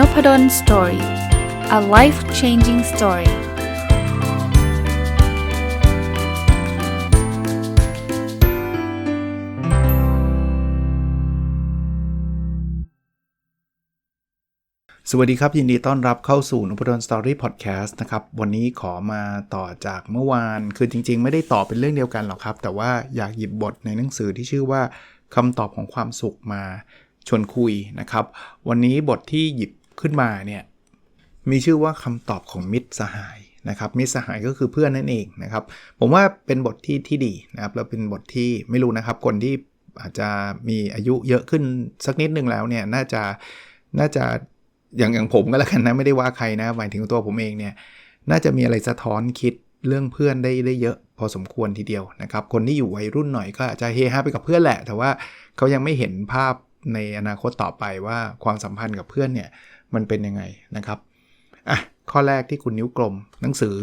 n o p ด d o สตอรี่ a life changing story สวัสดีครับ ยินดีต้อนรับเข้าสู่นุพดลสตอรี่พอดแคสต์นะครับ วันนี้ขอมาต่อจากเมื่อวาน คือจริง ๆ ไม่ได้ต่อเป็นเรื่องเดียวกันหรอกครับ แต่ว่าอยากหยิบบทในหนังสือที่ชื่อว่าคำตอบของความสุขมาชวนคุยนะครับ วันนี้บทที่หยิบ ขึ้นมาเนี่ยมีชื่อว่าคำตอบของมิตรสหายนะครับมิตรสหายก็คือเพื่อนนั่นเองนะครับ ผมว่าเป็นบทที่ที่ดีนะครับแล้วเป็นบทที่ไม่รู้นะครับ คนที่อาจจะมีอายุเยอะขึ้นสักนิดนึงแล้วเนี่ยน่าจะน่าจะอย่างอย่างผมก็แล้วกันนะไม่ได้ว่าใครนะหมายถึงตัวผมเองเนี่ยน่าจะมีอะไรสะท้อนคิดเรื่องเพื่อนได้ได้เยอะพอสมควรทีเดียวนะครับ คนที่อยู่วัยรุ่นหน่อยก็อาจจะเฮฮาไปกับเพื่อนแหละ แต่ว่าเขายังไม่เห็นภาพในอนาคตต่อไปว่าความสัมพันธ์กับเพื่อนเนี่ย มันเป็นยังไงนะครับอะข้อแรกที่คุณนิ้วกลม หนังสือ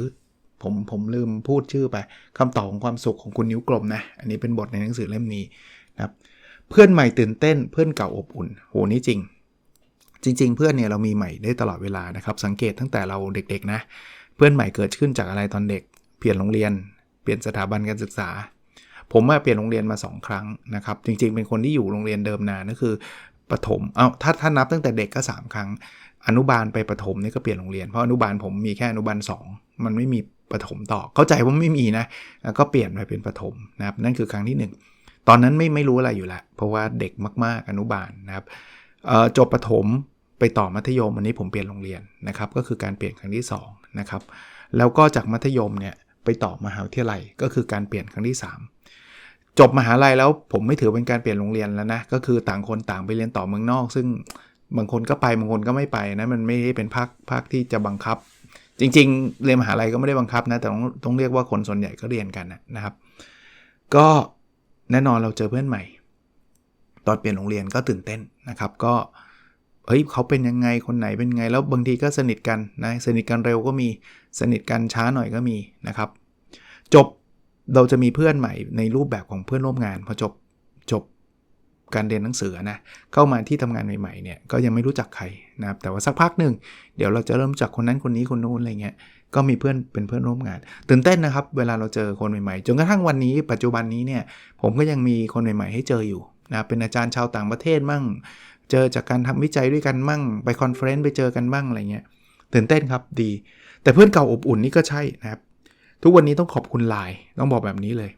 ผมผมลืมพูดชื่อไปคำตอบของความสุขของคุณนิ้วกลมนะอันนี้เป็นบทในหนังสือเล่มนี้นะครับเพื่อนใหม่ตื่นเต้นเพื่อนเก่าอบอุ่นโหนี่จริง จริง ๆ เพื่อนเนี่ยเรามีใหม่ได้ตลอดเวลานะครับ สังเกตตั้งแต่เราเด็ก ๆ นะ เพื่อนใหม่เกิดขึ้นจากอะไรตอนเด็ก เปลี่ยนโรงเรียน เปลี่ยนสถาบันการศึกษา ผมมาเปลี่ยนโรงเรียนมา 2 ครั้งนะครับ จริง ๆ เป็นคนที่อยู่โรงเรียนเดิมนานก็คือ ประถม เอาถ้าถ้านับตั้งแต่เด็กก็ 3 ครั้ง อนุบาลไปประถมนี่ก็เปลี่ยนโรงเรียน เพราะอนุบาลผมมีแค่อนุบาล 2 มันไม่มีประถมต่อ เข้าใจว่าไม่มีนะ ก็เปลี่ยนไปเป็นประถมนะครับ นั่นคือครั้งที่ 1 ตอนนั้นไม่ไม่รู้อะไรอยู่แล้วเพราะว่าเด็กมากๆ อนุบาลนะครับจบประถมไปต่อมัธยมอันนี้ผมเปลี่ยนโรงเรียนนะครับ ก็คือการเปลี่ยนครั้งที่2นะครับ แล้วก็จากมัธยมเนี่ยไปต่อมหาวิทยาลัยก็คือการเปลี่ยนครั้งที่ 3 จบมหาลัยแล้วผมไม่ถือเป็นการเปลี่ยนโรงเรียนแล้วนะ ก็คือต่างคนต่างไปเรียนต่อเมืองนอก ซึ่งบางคนก็ไปบางคนก็ไม่ไปนะมันไม่ได้เป็นภาคภาคที่จะบังคับ จริง ๆ เรียนมหาลัยก็ไม่ได้บังคับนะแต่ต้องต้องเรียกว่าคนส่วนใหญ่ก็เรียนกันนะครับ ก็แน่นอนเราเจอเพื่อนใหม่ ตอนเปลี่ยนโรงเรียนก็ตื่นเต้นนะครับ ก็เฮ้ยเขาเป็นยังไงคนไหนเป็นไง แล้วบางทีก็สนิทกันนะสนิทกันเร็วก็มีสนิทกันช้าหน่อยก็มีนะครับ จบ เราจะมีเพื่อนใหม่ในรูปแบบของเพื่อนร่วมงานพอจบจบการเรียนหนังสือนะเข้ามาที่ทำงานใหม่ๆเนี่ยก็ยังไม่รู้จักใครนะครับแต่ว่าสักพักหนึ่งเดี๋ยวเราจะเริ่มจากคนนั้นคนนี้คนนู้นอะไรเงี้ยก็มีเพื่อนเป็นเพื่อนร่วมงาน ตื่นเต้นนะครับ เวลาเราเจอคนใหม่ๆ จนกระทั่งวันนี้ ปัจจุบันนี้เนี่ยผมก็ยังมีคนใหม่ๆให้เจออยู่นะเป็นอาจารย์ชาวต่างประเทศมั่ง เจอจากการทำวิจัยด้วยกันมั่ง ไปคอนเฟรนซ์ไปเจอกันบ้างอะไรเงี้ยตื่นเต้นครับดี แต่เพื่อนเก่าอบอุ่นนี่ก็ใช่นะครับ ทุกวันนี้ต้องขอบคุณไลน์ต้องบอกแบบนี้เลย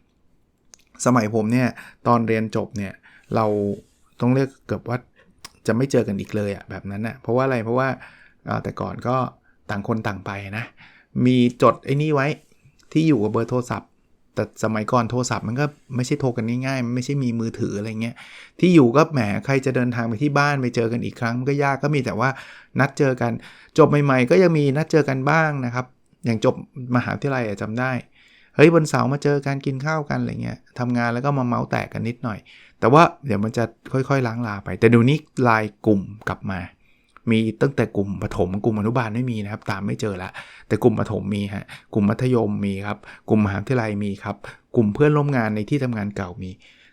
สมัยผมเนี่ยตอนเรียนจบเนี่ยเราต้องเรียกเกือบว่าจะไม่เจอกันอีกเลยอะแบบนั้นนะเพราะว่าอะไรเพราะว่าแต่ก่อนก็ต่างคนต่างไปนะ มีจดไอ้นี่ไว้ที่อยู่กับเบอร์โทรศัพท์ แต่สมัยก่อนโทรศัพท์มันก็ไม่ใช่โทรกันง่ายๆมันไม่ใช่มีมือถืออะไรเงี้ยที่อยู่ก็แหมใครจะเดินทางไปที่บ้านไปเจอกันอีกครั้งก็ยากก็มีแต่ว่านัดเจอกันจบใหม่ ๆ ก็ยังมีนัดเจอกันบ้างนะครับ อย่างจบมหาวิทยาลัยจำได้ เฮ้ยบนเสาร์มาเจอการกินข้าวกันอะไรเงี้ยทำงานแล้วก็มาเมาส์แตกกันนิดหน่อย แต่ว่าเดี๋ยวมันจะค่อยๆ ล้างลาไป แต่เดี๋ยวนี้ลายกลุ่มกลับมา มีตั้งแต่กลุ่มปฐมกลุ่มอนุบาลไม่มีนะครับ ตามไม่เจอละแต่กลุ่มปฐมมีฮะกลุ่มมัธยมมีครับกลุ่มมหาวิทยาลัยมีครับกลุ่มเพื่อนร่วมงานในที่ทำงานเก่ามี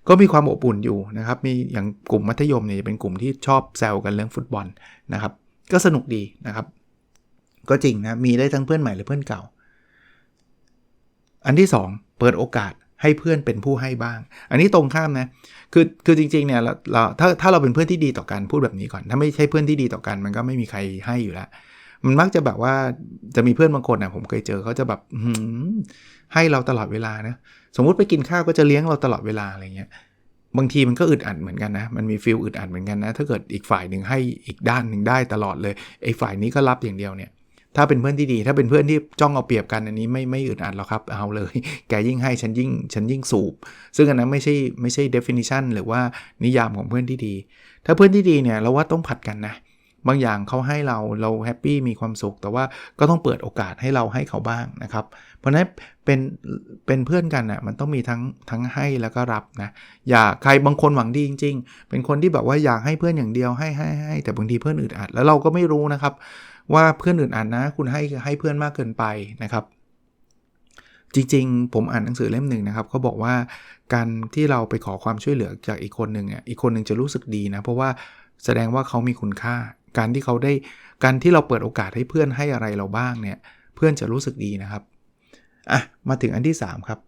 ก็มีความอบอุ่นอยู่นะครับ มีอย่างกลุ่มมัธยมเนี่ยเป็นกลุ่มที่ชอบแซวกันเรื่องฟุตบอลนะครับ ก็สนุกดีนะครับ ก็จริงนะ มีได้ทั้งเพื่อนใหม่และเพื่อนเก่า อันที่ 2 เปิดโอกาสให้เพื่อนเป็นผู้ให้บ้าง อันนี้ตรงข้ามนะ คือ คือจริงๆ เนี่ยเราเรา ถ้า ถ้าเราเป็นเพื่อนที่ดีต่อกัน พูดแบบนี้ก่อน ถ้าไม่ใช่เพื่อนที่ดีต่อกัน มันก็ไม่มีใครให้อยู่แล้ว มันมักจะแบบว่า จะมีเพื่อนบางคนนะผมเคยเจอเขาจะแบบให้เราตลอดเวลานะ สมมุติไปกินข้าวก็จะเลี้ยงเราตลอดเวลาอะไรเงี้ย บางทีมันก็อึดอัดเหมือนกันนะ มันมีฟิลอึดอัดเหมือนกันนะ ถ้าเกิดอีกฝ่ายหนึ่งให้อีกด้านหนึ่งได้ตลอดเลย ไอ้ฝ่ายนี้ก็รับอย่างเดียวเนี่ย ถ้าเป็นเพื่อนที่ดี ถ้าเป็นเพื่อนที่จ้องเอาเปรียบกันอันนี้ไม่ไม่อึดอัดหรอกครับ เอาเลย แกยิ่งให้ฉันยิ่งฉันยิ่งสูบ ซึ่งอันนั้นไม่ใช่ไม่ใช่ definition หรือว่านิยามของเพื่อนที่ดี ถ้าเพื่อนที่ดีเนี่ยเราว่าต้องผัดกันนะบางอย่างเขาให้เราเราแฮปปี้มีความสุข แต่ว่าก็ต้องเปิดโอกาสให้เราให้เขาบ้างนะครับ เพราะนั้นเป็นเป็นเพื่อนกันนะ่ะมันต้องมีทั้งทั้งให้แล้วก็รับนะอย่าใครบางคนหวังดีจริง ๆ เป็นคนที่แบบว่าอยากให้เพื่อนอย่างเดียวให้ให้ให้แต่บางทีเพื่อนอึดอัด แล้วเราก็ไม่รู้นะครับ ว่าเพื่อนอื่นอ่านนะ คุณให้ให้เพื่อนมากเกินไปนะครับ จริงๆ ผมอ่านหนังสือเล่มหนึ่งนะครับเขาบอกว่าการที่เราไปขอความช่วยเหลือจากอีกคนหนึ่งอะอีกคนหนึ่งจะรู้สึกดีนะ เพราะว่าแสดงว่าเขามีคุณค่า การที่เขาได้การที่เราเปิดโอกาสให้เพื่อนให้อะไรเราบ้างเนี่ยเพื่อนจะรู้สึกดีนะครับอะมาถึงอันที่ 3 ครับ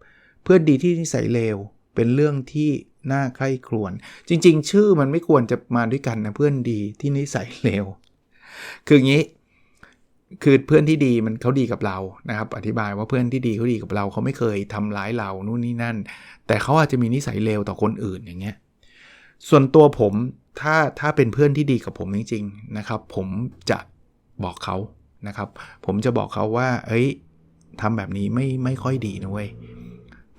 เพื่อนดีที่นิสัยเลวเป็นเรื่องที่น่าใคร่ครวญจริง ๆ ชื่อมันไม่ควรจะมาด้วยกันนะเพื่อนดีที่นิสัยเลวคืออย่างนี้ คือเพื่อนที่ดีมันเขาดีกับเรานะครับ อธิบายว่าเพื่อนที่ดีเขาดีกับเราเขาไม่เคยทำร้ายเรานู่นนี่นั่น แต่เขาอาจจะมีนิสัยเลวต่อคนอื่นอย่างเงี้ยส่วนตัวผมถ้าถ้าเป็นเพื่อนที่ดีกับผมจริงๆนะครับ ผมจะบอกเขานะครับ ผมจะบอกเขาว่าเอ้ยทำแบบนี้ไม่ไม่ค่อยดีนะเว้ย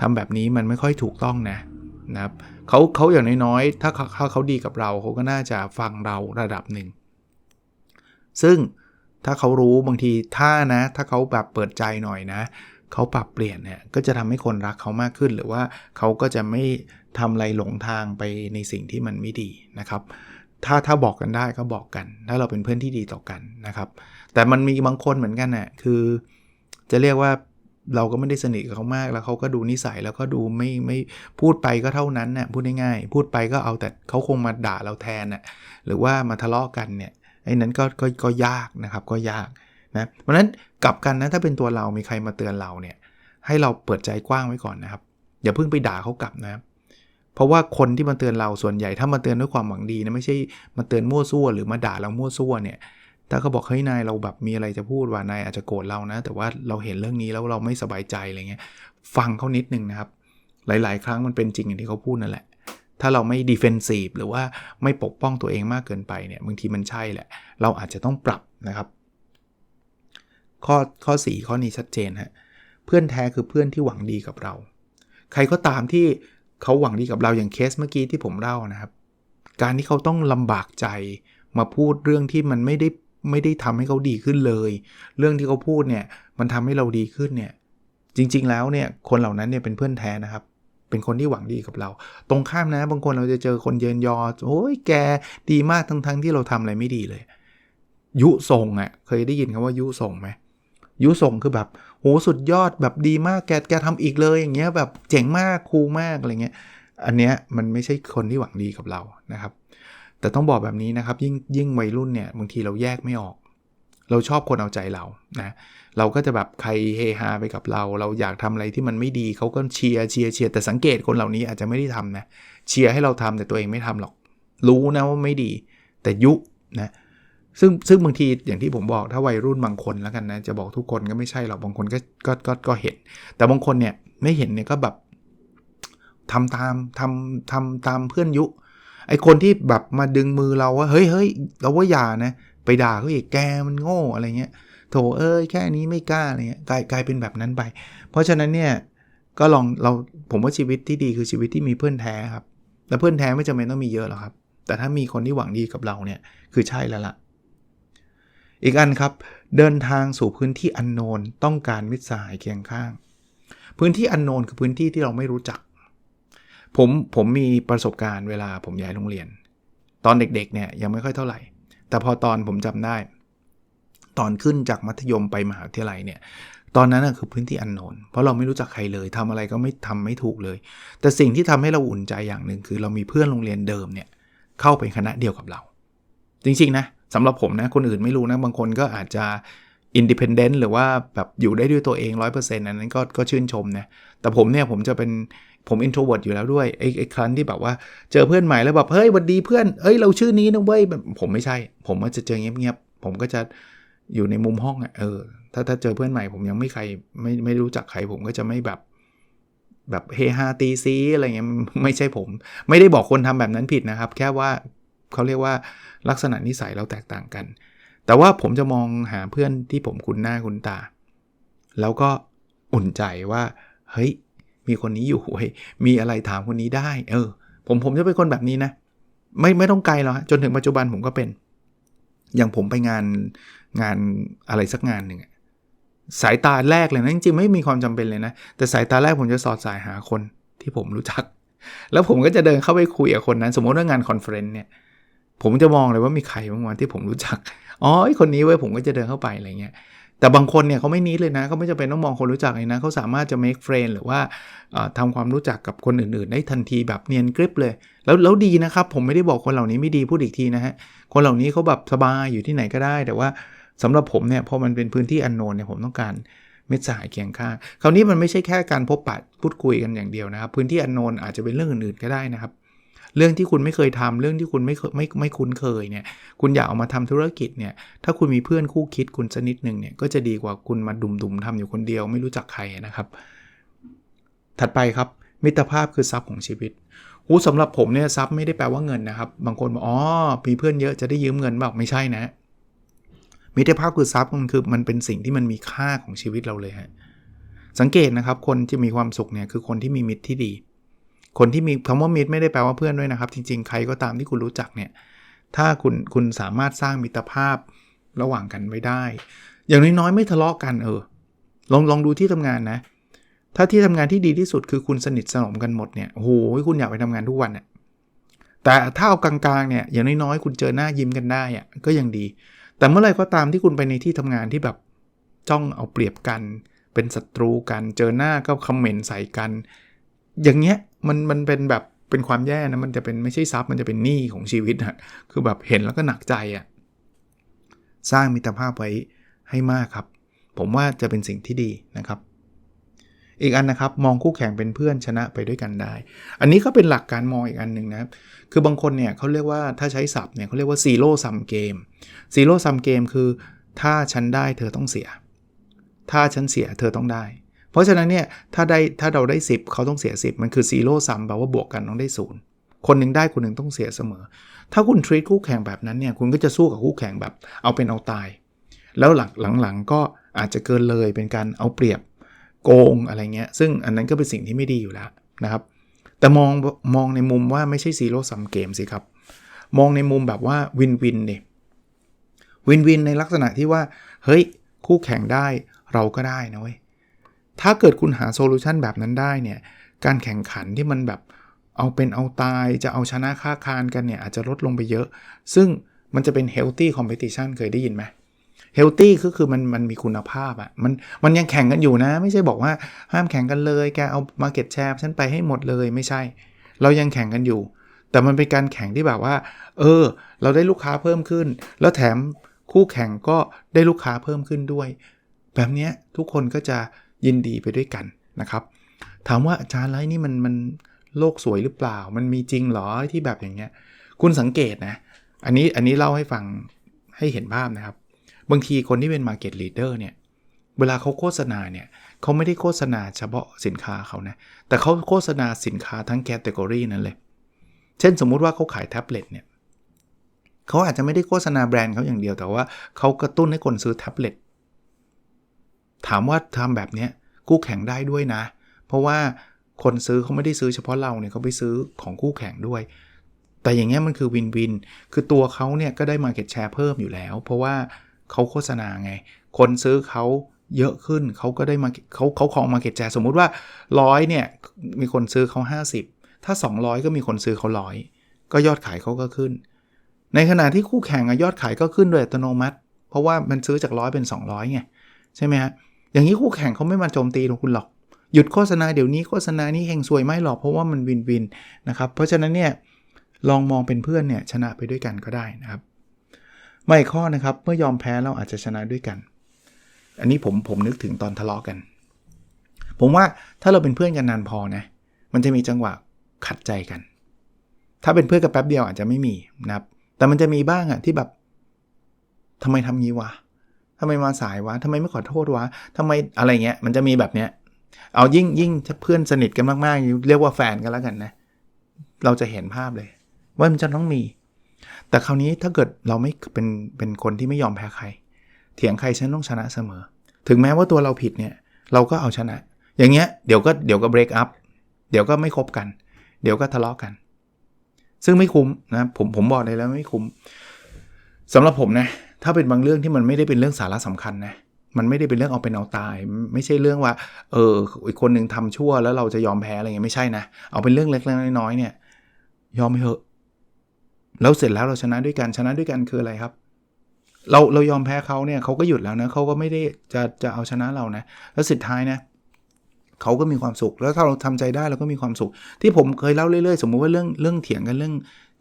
ทำแบบนี้มันไม่ค่อยถูกต้องนะนะครับเขาเขาอย่างน้อยๆถ้าเขาเขาดีกับเราเขาก็น่าจะฟังเราระดับหนึ่งซึ่ง ถ้าเขารู้บางทีถ้านะ ถ้าเขาแบบเปิดใจหน่อยนะ เขาปรับเปลี่ยนเนี่ยก็จะทำให้คนรักเขามากขึ้น หรือว่าเขาก็จะไม่ทำอะไรหลงทางไปในสิ่งที่มันไม่ดีนะครับ ถ้าถ้าบอกกันได้ก็บอกกัน ถ้าเราเป็นเพื่อนที่ดีต่อกันนะครับ แต่มันมีบางคนเหมือนกันน่ะคือจะเรียกว่าเราก็ไม่ได้สนิทกับเขามากแล้วเขาก็ดูนิสัยแล้วก็ดูไม่ไม่พูดไปก็เท่านั้นน่ะพูดง่ายๆพูดไปก็เอาแต่เขาคงมาด่าเราแทนน่ะหรือว่ามาทะเลาะกันเนี่ย ไอ้นั้นก็ก็ก็ยากนะครับก็ยากนะเพราะนั้นกลับกันนะถ้าเป็นตัวเรามีใครมาเตือนเราเนี่ยให้เราเปิดใจกว้างไว้ก่อนนะครับอย่าเพิ่งไปด่าเขากลับนะครับเพราะว่าคนที่มาเตือนเราส่วนใหญ่ถ้ามาเตือนด้วยความหวังดีนะไม่ใช่มาเตือนมั่วซั่วหรือมาด่าเรามั่วซั่วเนี่ยถ้าเขาบอกเฮ้ยนายเราแบบมีอะไรจะพูดว่านายอาจจะโกรธเรานะ แต่ว่าเราเห็นเรื่องนี้แล้วเราไม่สบายใจอะไรเงี้ยฟังเขานิดนึงนะครับ หลาย ๆ ครั้งมันเป็นจริงอย่างที่เขาพูดนั่นแหละ ถ้าเราไม่ดีเฟนซีฟหรือว่าไม่ปกป้องตัวเองมากเกินไปเนี่ยบางทีมันใช่แหละ เราอาจจะต้องปรับนะครับ ข้อข้อ 4 ข้อนี้ชัดเจนฮะเพื่อนแท้คือเพื่อนที่หวังดีกับเรา ใครก็ตามที่เขาหวังดีกับเราอย่างเคสเมื่อกี้ที่ผมเล่านะครับ การที่เขาต้องลำบากใจมาพูดเรื่องที่มันไม่ได้ไม่ได้ทำให้เขาดีขึ้นเลย เรื่องที่เขาพูดเนี่ยมันทำให้เราดีขึ้นเนี่ย จริง ๆ แล้วเนี่ยคนเหล่านั้นเนี่ยเป็นเพื่อนแท้นะครับ เป็นคนที่หวังดีกับเรา ตรงข้ามนะบางคนเราจะเจอคนเยินยอโอ้ยแกดีมากทั้งๆทที่เราทำอะไรไม่ดีเลย ยุส่งอะ่ะเคยได้ยินคำว่ายุส่งไหมยุส่งคือแบบโหสุดยอดแบบดีมากแกแกทำอีกเลยอย่างเงี้ยแบบเจ๋งมากคูลมากอะไรเงี้ยอันเนี้ยมันไม่ใช่คนที่หวังดีกับเรานะครับ แต่ต้องบอกแบบนี้นะครับยิ่งยิ่งวัยรุ่นเนี่ยบางทีเราแยกไม่ออก เราชอบคนเอาใจเรานะเราก็จะแบบใครเฮฮาไปกับเรา เราอยากทำอะไรที่มันไม่ดีเขาก็เชียร์เชียร์เชียร์แต่สังเกตคนเหล่านี้อาจจะไม่ได้ทำนะเชียร์ให้เราทำแต่ตัวเองไม่ทำหรอก รู้นะว่าไม่ดี แต่ยุนะซึ่งซึ่งบางทีอย่างที่ผมบอกถ้าวัยรุ่นบางคนแล้วกันนะจะบอกทุกคนก็ไม่ใช่หรอกบางคนก็ก็ก็ก็เห็น แต่บางคนเนี่ยไม่เห็นเนี่ยก็แบบทำตามทำทำตามเพื่อนยุไอคนที่แบบมาดึงมือเราว่าเฮ้ยเฮ้ยเราว่าอย่านะ ไปด่าเขาอีกแกมันโง่อะไรเงี้ยโถเอ้ยแค่นี้ไม่กล้าอะไรเงี้ยกลายกลายเป็นแบบนั้นไป เพราะฉะนั้นเนี่ยก็ลองเราผมว่าชีวิตที่ดีคือชีวิตที่มีเพื่อนแท้ครับและเพื่อนแท้ไม่จำเป็นต้องมีเยอะหรอกครับ แต่ถ้ามีคนที่หวังดีกับเราเนี่ยคือใช่แล้วล่ะ อีกอันครับเดินทางสู่พื้นที่อันโนนต้องการมิตรสหายเคียงข้าง พื้นที่อันโนนคือพื้นที่ที่เราไม่รู้จัก ผมผมมีประสบการณ์เวลาผมย้ายโรงเรียน ตอนเด็กๆเนี่ยยังไม่ค่อยเท่าไหร่ แต่พอตอนผมจำได้ ตอนขึ้นจากมัธยมไปมหาวิทยาลัยเนี่ยตอนนั้นคือพื้นที่อันโนนเพราะเราไม่รู้จักใครเลยทำอะไรก็ไม่ทำไม่ถูกเลย แต่สิ่งที่ทำให้เราอุ่นใจอย่างหนึ่งคือเรามีเพื่อนโรงเรียนเดิมเนี่ยเข้าไปคณะเดียวกับเรา จริงๆนะสำหรับผมนะคนอื่นไม่รู้นะบางคนก็อาจจะอินดิเพนเดนต์หรือว่าแบบอยู่ได้ด้วยตัวเอง 100%อันนั้นก็ก็ชื่นชมนะแต่ผมเนี่ยผมจะเป็น ผมอินโทรเวิร์ดอยู่แล้วด้วยไอ้ไอ้ครั้นที่แบบว่าเจอเพื่อนใหม่แล้วแบบเฮ้ยวันดีเพื่อนเอ้ยเราชื่อนี้นะเว้ยผมไม่ใช่ ผมก็จะเจอเงียบๆผมก็จะอยู่ในมุมห้องอะเออถ้าถ้าเจอเพื่อนใหม่ผมยังไม่ใครไม่ไม่รู้จักใครผมก็จะไม่แบบแบบเฮฮาตีซีอะไรเงี้ยไม่ใช่ผม ไม่ได้บอกคนทำแบบนั้นผิดนะครับ แค่ว่าเขาเรียกว่าลักษณะนิสัยเราแตกต่างกัน แต่ว่าผมจะมองหาเพื่อนที่ผมคุ้นหน้าคุ้นตา แล้วก็อุ่นใจว่า เฮ้ย มีคนนี้อยู่เว้ยมีอะไรถามคนนี้ได้ เออ ผมผมจะเป็นคนแบบนี้นะ ไม่ไม่ต้องไกลหรอกจนถึงปัจจุบันผมก็เป็น อย่างผมไปงานงานอะไรสักงานหนึ่งสายตาแรกเลยนะจริงๆไม่มีความจำเป็นเลยนะ แต่สายตาแรกผมจะสอดสายหาคนที่ผมรู้จัก แล้วผมก็จะเดินเข้าไปคุยกับคนนั้น สมมติว่างานคอนเฟรนซ์เนี่ยผมจะมองเลยว่ามีใครบ้างวันที่ผมรู้จัก อ๋อคนนี้เว้ยผมก็จะเดินเข้าไปอะไรเงี้ย แต่บางคนเนี่ยเขาไม่นิดเลยนะเขาไม่จำเป็นต้องมองคนรู้จักเลยนะเขาสามารถจะ make friend หรือว่าทำความรู้จักกับคนอื่นๆ ได้ทันทีแบบเนียนกริบเลย แล้วแล้วดีนะครับ ผมไม่ได้บอกคนเหล่านี้ไม่ดีพูดอีกทีนะฮะคนเหล่านี้เขาแบบสบายอยู่ที่ไหนก็ได้ แต่ว่าสำหรับผมเนี่ยพอมันเป็นพื้นที่อันโนนเนี่ยผมต้องการมิตรสหายเคียงข้างคราวนี้มันไม่ใช่แค่การพบปะพูดคุยกันอย่างเดียวนะครับ พื้นที่อันโนนอาจจะเป็นเรื่องอื่นๆก็ได้นะครับ เรื่องที่คุณไม่เคยทำเรื่องที่คุณไม่ไม่ไม่คุ้นเคยเนี่ยคุณอยากเอามาทำธุรกิจเนี่ยถ้าคุณมีเพื่อนคู่คิดคุณสักนิดหนึ่งเนี่ยก็จะดีกว่าคุณมาดุมๆทำอยู่คนเดียวไม่รู้จักใครนะครับ ถัดไปครับมิตรภาพคือทรัพย์ของชีวิตหูสำหรับผมเนี่ยทรัพย์ไม่ได้แปลว่าเงินนะครับ บางคนบอกอ๋อมีเพื่อนเยอะจะได้ยืมเงินบอกไม่ใช่นะ มิตรภาพคือทรัพย์มันคือมันเป็นสิ่งที่มันมีค่าของชีวิตเราเลยฮะสังเกตนะครับ คนที่มีความสุขเนี่ยคือคนที่มีมิตรที่ดี คนที่มีคำว่ามิตรไม่ได้แปลว่าเพื่อนด้วยนะครับ จริง ๆ ใครก็ตามที่คุณรู้จักเนี่ย ถ้าคุณคุณสามารถสร้างมิตรภาพระหว่างกันไว้ได้ อย่างน้อยๆไม่ทะเลาะกันเออ ลองลองดูที่ทำงานนะ ถ้าที่ทำงานที่ดีที่สุดคือคุณสนิทสนมกันหมดเนี่ย โอ้โห คุณอยากไปทำงานทุกวันอะแต่ถ้าเอากลางๆเนี่ย อย่างน้อยๆคุณเจอหน้ายิ้มกันได้อะก็ยังดี แต่เมื่อไรก็ตามที่คุณไปในที่ทำงานที่แบบจ้องเอาเปรียบกัน เป็นศัตรูกัน เจอหน้าก็คอมเมนต์ใส่กัน อย่างเงี้ย มันมันเป็นแบบเป็นความแย่นะมันจะเป็นไม่ใช่ทรัพย์มันจะเป็นหนี้ของชีวิตอะคือแบบเห็นแล้วก็หนักใจอะสร้างมิตรภาพไว้ให้มากครับ ผมว่าจะเป็นสิ่งที่ดีนะครับ อีกอันนะครับมองคู่แข่งเป็นเพื่อนชนะไปด้วยกันได้ อันนี้ก็เป็นหลักการมองอีกอันหนึ่งนะครับคือบางคนเนี่ยเขาเรียกว่าถ้าใช้ศัพท์เนี่ยเขาเรียกว่าซีโร่ซัมเกมซีโร่ซัมเกมคือ ถ้าฉันได้เธอต้องเสีย ถ้าฉันเสียเธอต้องได้ เพราะฉะนั้นเนี่ยถ้าได้ถ้าเราได้ 10 เขาต้องเสีย 10 มันคือซีโร่ซัมแปลว่าบวกกันต้องได้ศูนย์คนหนึ่งได้คนหนึ่งต้องเสียเสมอ ถ้าคุณทรีตคู่แข่งแบบนั้นเนี่ยคุณก็จะสู้กับคู่แข่งแบบเอาเป็นเอาตาย แล้วหลังหลังๆก็อาจจะเกินเลยเป็นการเอาเปรียบโกงอะไรเงี้ยซึ่งอันนั้นก็เป็นสิ่งที่ไม่ดีอยู่แล้วนะครับแต่มองมองในมุมว่าไม่ใช่ซีโร่ซัมเกมสิครับ มองในมุมแบบว่าวินวินเนี่ยวินวินในลักษณะที่ว่า เฮ้ย คู่แข่งได้เราก็ได้นะเว้ย ถ้าเกิดคุณหาโซลูชันแบบนั้นได้เนี่ย การแข่งขันที่มันแบบเอาเป็นเอาตายจะเอาชนะค่าคานกันเนี่ย อาจจะลดลงไปเยอะ ซึ่งมันจะเป็น healthy competition เคยได้ยินไหม healthy ก็คือมันมันมีคุณภาพอะ่ะมันมันยังแข่งกันอยู่นะ ไม่ใช่บอกว่าห้ามแข่งกันเลย แกเอา market share ฉันไปให้หมดเลยไม่ใช่ เรายังแข่งกันอยู่ แต่มันเป็นการแข่งที่แบบว่า เออ เราได้ลูกค้าเพิ่มขึ้น แล้วแถมคู่แข่งก็ได้ลูกค้าเพิ่มขึ้นด้วย แบบนี้ทุกคนก็จะ ยินดีไปด้วยกันนะครับ ถามว่าอาจารย์ไรนี่มันมันโลกสวยหรือเปล่า มันมีจริงหรอที่แบบอย่างเงี้ย คุณสังเกตนะ อันนี้อันนี้เล่าให้ฟังให้เห็นภาพนะครับ บางทีคนที่เป็น Market Leader เนี่ย เวลาเขาโฆษณาเนี่ยเขาไม่ได้โฆษณาเฉพาะสินค้าเขานะ แต่เขาโฆษณาสินค้าทั้งแคตตากรีนั้นเลย เช่นสมมุติว่าเขาขายแท็บเล็ตเนี่ยเขาอาจจะไม่ได้โฆษณาแบรนด์เขาอย่างเดียว แต่ว่าเขากระตุ้นให้คนซื้อแท็บเล็ต ถามว่าทำแบบนี้คู่แข่งได้ด้วยนะ เพราะว่าคนซื้อเขาไม่ได้ซื้อเฉพาะเราเนี่ยเขาไปซื้อของคู่แข่งด้วย แต่อย่างเงี้ยมันคือวินวิน คือตัวเขาเนี่ยก็ได้มาเก็ตแชร์เพิ่มอยู่แล้ว เพราะว่าเขาโฆษณาไง คนซื้อเขาเยอะขึ้นเขาก็ได้มาเขาเขาของมาเก็ตแชร์สมมุติว่าร้อยเนี่ยมีคนซื้อเขา50 ถ้า 200 ก็มีคนซื้อเขาร้อยก็ยอดขายเขาก็ขึ้น ในขณะที่คู่แข่งยอดขายก็ขึ้นโดยอัตโนมัติ เพราะว่ามันซื้อจากร้อยเป็น 200ไงใช่ไหมฮะ อย่างนี้คู่แข่งเขาไม่มาโจมตีคุณหรอก หยุดโฆษณาเดี๋ยวนี้โฆษณานี้เฮงซวยไม่หรอกเพราะว่ามันวินวินนะครับ เพราะฉะนั้นเนี่ยลองมองเป็นเพื่อนเนี่ยชนะไปด้วยกันก็ได้นะครับไม่ข้อนะครับเมื่อยอมแพ้เราอาจจะชนะด้วยกัน อันนี้ผมผมนึกถึงตอนทะเลาะกัน ผมว่าถ้าเราเป็นเพื่อนกันนานพอนะมันจะมีจังหวะขัดใจกัน ถ้าเป็นเพื่อนกับแป๊บเดียวอาจจะไม่มีนะครับ แต่มันจะมีบ้างอะที่แบบทำไมทำงี้วะ ทำไมมาสายวะทำไมไม่ขอโทษวะทำไมอะไรเงี้ยมันจะมีแบบเนี้ยเอายิ่งยิ่งเพื่อนสนิทกันมากๆ เรียกว่าแฟนกันแล้วกันนะ เราจะเห็นภาพเลย ว่ามันจะต้องมี แต่คราวนี้ถ้าเกิดเราไม่เป็นเป็นคนที่ไม่ยอมแพ้ใคร เถียงใครฉันต้องชนะเสมอ ถึงแม้ว่าตัวเราผิดเนี่ย เราก็เอาชนะ อย่างเงี้ยเดี๋ยวก็เดี๋ยวก็ break up เดี๋ยวก็ไม่คบกัน เดี๋ยวก็ทะเลาะกัน ซึ่งไม่คุ้มนะผมผมบอกเลยแล้วไม่คุ้มสำหรับผมนะ ถ้าเป็นบางเรื่องที่มันไม่ได้เป็นเรื่องสาระสำคัญนะมันไม่ได้เป็นเรื่องเอาเป็นเอาตาย ไม่ใช่เรื่องว่า เอออีกคนหนึ่งทำชั่วแล้วเราจะยอมแพ้อะไรเงี้ยไม่ใช่นะเอาเป็นเรื่องเล็กๆน้อยๆเนี่ย ยอมไปเถอะแล้วเสร็จแล้วเราชนะด้วยกันชนะด้วยกันคืออะไรครับ เราเรายอมแพ้เขาเนี่ยเขาก็หยุดแล้วนะเขาก็ไม่ได้จะจะเอาชนะเรานะ แล้วสุดท้ายนะเขาก็มีความสุข แล้วถ้าเราทำใจได้เราก็มีความสุข ที่ผมเคยเล่าเรื่อยๆ สมมุติว่าเรื่องเรื่องเถียงกันเรื่อง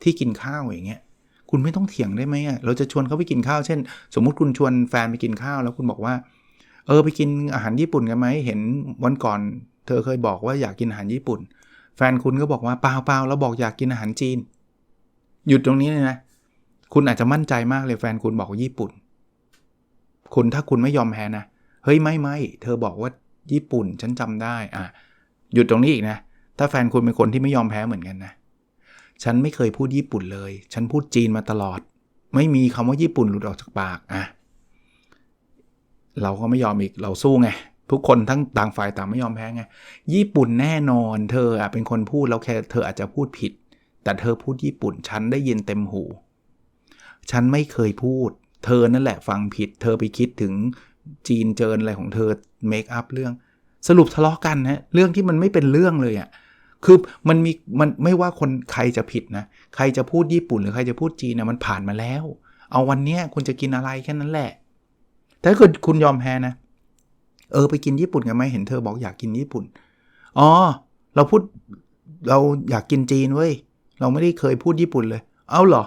ที่กินข้าวอย่างเงี้ย คุณไม่ต้องเถียงได้ไหมอะเราจะชวนเขาไปกินข้าวเช่น สมมุติคุณชวนแฟนไปกินข้าว แล้วคุณบอกว่า เออไปกินอาหารญี่ปุ่นกันไหมเห็นวันก่อน เธอเคยบอกว่าอยากกินอาหารญี่ปุ่น แฟนคุณก็บอกว่าเปล่าเปล่าเราบอกอยากกินอาหารจีน หยุดตรงนี้เลยนะ คุณอาจจะมั่นใจมากเลยแฟนคุณบอกว่าญี่ปุ่น คุณถ้าคุณไม่ยอมแพ้นะเฮ้ยไม่ไม่เธอบอกว่าญี่ปุ่นฉันจำได้อะหยุดตรงนี้อีกนะ ถ้าแฟนคุณเป็นคนที่ไม่ยอมแพ้เหมือนกันนะ ฉันไม่เคยพูดญี่ปุ่นเลย ฉันพูดจีนมาตลอด ไม่มีคำว่าญี่ปุ่นหลุดออกจากปากอะเราก็ไม่ยอมอีกเราสู้ไงทุกคนทั้งต่างฝ่ายต่างไม่ยอมแพ้ไงญี่ปุ่นแน่นอน เธออะเป็นคนพูดแล้วแค่เธออาจจะพูดผิด แต่เธอพูดญี่ปุ่นฉันได้ยินเต็มหู ฉันไม่เคยพูด เธอนั่นแหละฟังผิด เธอไปคิดถึงจีนเจินอะไรของเธอเมคอัพเรื่อง สรุปทะเลาะกันนะเรื่องที่มันไม่เป็นเรื่องเลยอะ่ะ คือมันมีมันไม่ว่าคนใครจะผิดนะ ใครจะพูดญี่ปุ่นหรือใครจะพูดจีนนะมันผ่านมาแล้ว เอาวันเนี้ยคุณจะกินอะไรแค่นั้นแหละถ้าเกิดคุณยอมแพ้นะ เออไปกินญี่ปุ่นกันไหมเห็นเธอบอกอยากกินญี่ปุ่น อ๋อ เราพูดเราอยากกินจีนเว้ย เราไม่ได้เคยพูดญี่ปุ่นเลย เอาเหรอ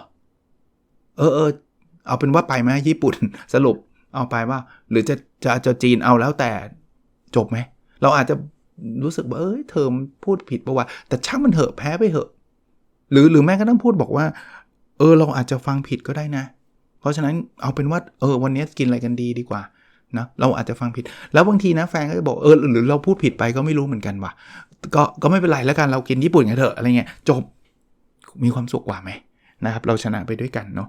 เออเออเอาเป็นว่าไปไหมญี่ปุ่นสรุปเอาไปว่า หรือจะจะจะจีนเอาแล้วแต่จบไหม เราอาจจะ รู้สึกว่าเอ้ยเธอพูดผิดปะวะแต่ช่างมันเถอะแพ้ไปเถอะ หรือหรือแม่ก็ต้องพูดบอกว่า เออเราอาจจะฟังผิดก็ได้นะ เพราะฉะนั้นเอาเป็นว่าเออวันนี้กินอะไรกันดีดีกว่านะเราอาจจะฟังผิด แล้วบางทีนะแฟนก็จะบอกเออหรือเราพูดผิดไปก็ไม่รู้เหมือนกันว่ะก็ก็ไม่เป็นไรแล้วกันเรากินญี่ปุ่นกันเถอะอะไรเงี้ยจบมีความสุขกว่าไหมนะครับเราชนะไปด้วยกันเนาะ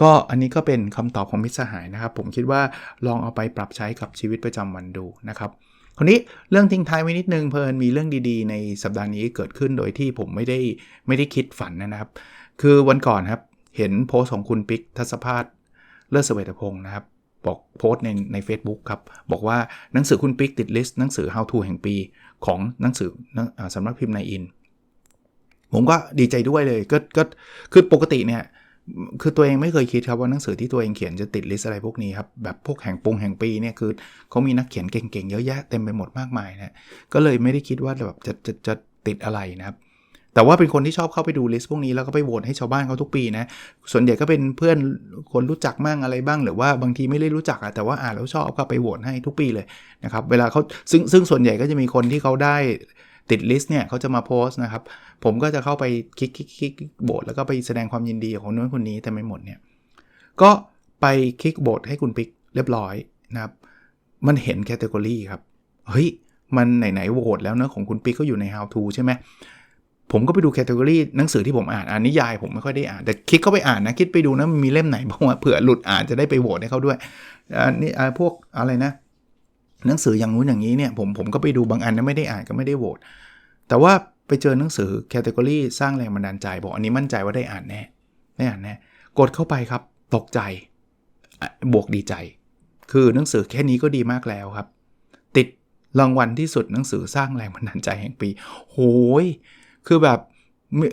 ก็อันนี้ก็เป็นคำตอบของมิตรสหายนะครับ ผมคิดว่าลองเอาไปปรับใช้กับชีวิตประจำวันดูนะครับ คราวนี้เรื่องทิ้งท้ายไว้นิดนึงเพลินมีเรื่องดีๆ ในสัปดาห์นี้เกิดขึ้นโดยที่ผมไม่ได้ไม่ได้คิดฝันนะครับ คือวันก่อนครับเห็นโพสต์ของคุณปิ๊กทัศภาสเลิศเสวตพงศ์นะครับบอกโพสต์ในใน a c e b o o k ครับ บอกว่าหนังสือคุณปิ๊กติดลิสต์หนังสือ How to แห่งปีของหนังสือสำนักพิมพ์ในอิน ผมก็ดีใจด้วยเลยก็ก็คือปกติเนี่ย คือตัวเองไม่เคยคิดครับว่าหนังสือที่ตัวเองเขียนจะติดลิสต์อะไรพวกนี้ครับแบบพวกแห่งปงแห่งปีเนี่ยคือเขามีนักเขียนเก่งๆเยอะแยะเต็มไปหมดมากมายนะก็เลยไม่ได้คิดว่าแบบจะจะจะติดอะไรนะครับแต่ว่าเป็นคนที่ชอบเข้าไปดูลิสต์พวกนี้แล้วก็ไปโหวตให้ชาวบ้านเขาทุกปีนะส่วนใหญ่ก็เป็นเพื่อนคนรู้จักมั่งอะไรบ้างหรือว่าบางทีไม่ได้รู้จักอะแต่ว่าอ่านแล้วชอบก็ไปโหวตให้ทุกปีเลยนะครับเวลาเขาซึ่งซึ่งส่วนใหญ่ก็จะมีคนที่เขาได้ ติดลิสต์เนี่ยเขาจะมาโพสต์นะครับ ผมก็จะเข้าไปคลิกคลิกคลิกโบสแล้วก็ไปแสดงความยินดีของนู้นคนนี้แต่ไม่หมดเนี่ยก็ไปคลิกโบสให้คุณปิ๊กเรียบร้อยนะครับ มันเห็นแคตตากรีครับ เฮ้ย มันไหนๆโหวตแล้วเนะของคุณปิ๊กก็อยู่ใน how to ใช่ไหมผมก็ไปดูแคตตากรีหนังสือที่ผมอ่านอ่านนิยายผมไม่ค่อยได้อ่าน แต่คลิกเข้าไปอ่านนะ คิดไปดูนะมันมีเล่มไหนบ้างว่าเผื่อหลุดอ่านจะได้ไปโหวตให้เขาด้วยอันนี้พวกอะไรนะ หนังสืออย่างนู้นอย่างนี้เนี่ยผมผมก็ไปดูบางอันนะไม่ได้อ่านก็ไม่ได้โหวตแต่ว่าไปเจอหนังสือแคตตากรีสร้างแรงบันดาลใจบอกอันนี้มั่นใจว่าได้อ่านแน่ได้อ่านแน่กดเข้าไปครับตกใจบวกดีใจ คือหนังสือแค่นี้ก็ดีมากแล้วครับ ติดรางวัลที่สุดหนังสือสร้างแรงบันดาลใจแห่งปี โหย คือแบบ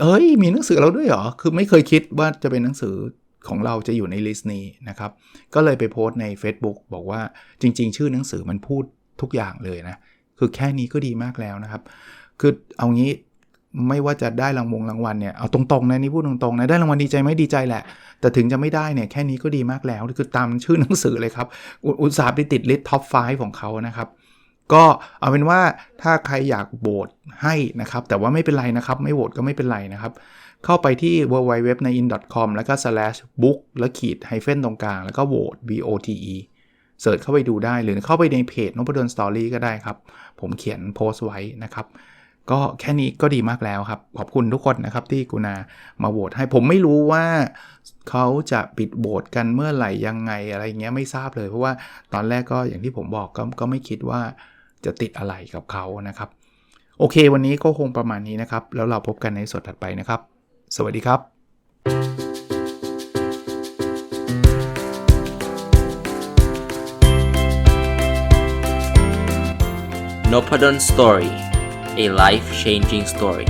เอ้ยมีหนังสือเราด้วยเหรอ คือไม่เคยคิดว่าจะเป็นหนังสือ ของเราจะอยู่ในลิสต์นี้นะครับ ก็เลยไปโพสต์ใน Facebook บอกว่าจริง ๆ ชื่อหนังสือมันพูดทุกอย่างเลยนะ คือแค่นี้ก็ดีมากแล้วนะครับ คือเอางี้ไม่ว่าจะได้รางวงรางวัลเนี่ย เอาตรงๆนะนี่พูดตรงๆนะ ได้รางวัลดีใจไหมดีใจแหละ แต่ถึงจะไม่ได้เนี่ยแค่นี้ก็ดีมากแล้ว คือตามชื่อหนังสือเลยครับ อุตสาห์ไปติดลิสต์ท็อป5ของเขานะครับก็เอาเป็นว่าถ้าใครอยากโหวตให้นะครับ แต่ว่าไม่เป็นไรนะครับ ไม่โหวตก็ไม่เป็นไรนะครับ เข้าไปที่ www ใน in.com แล้วก็ slash book แล้วขีดไฮเฟนตรงกลาง แล้วก็โหวต v o t e เสิร์ชเข้าไปดูได้หรือเข้าไปในเพจนพดลสตอรี่ก็ได้ครับ ผมเขียนโพสต์ไว้นะครับ ก็แค่นี้ก็ดีมากแล้วครับ ขอบคุณทุกคนนะครับที่กุณามาโหวตให้ผมไม่รู้ว่าเขาจะปิดโหวตกันเมื่อไหร่ยังไงอะไรเงี้ยไม่ทราบเลย เพราะว่าตอนแรกก็อย่างที่ผมบอกก็ก็ไม่คิดว่าจะติดอะไรกับเขานะครับ โอเค วันนี้ก็คงประมาณนี้นะครับ แล้วเราพบกันในสดถัดไปนะครับ สวัสดีครับ n o p a d o n Story a life changing story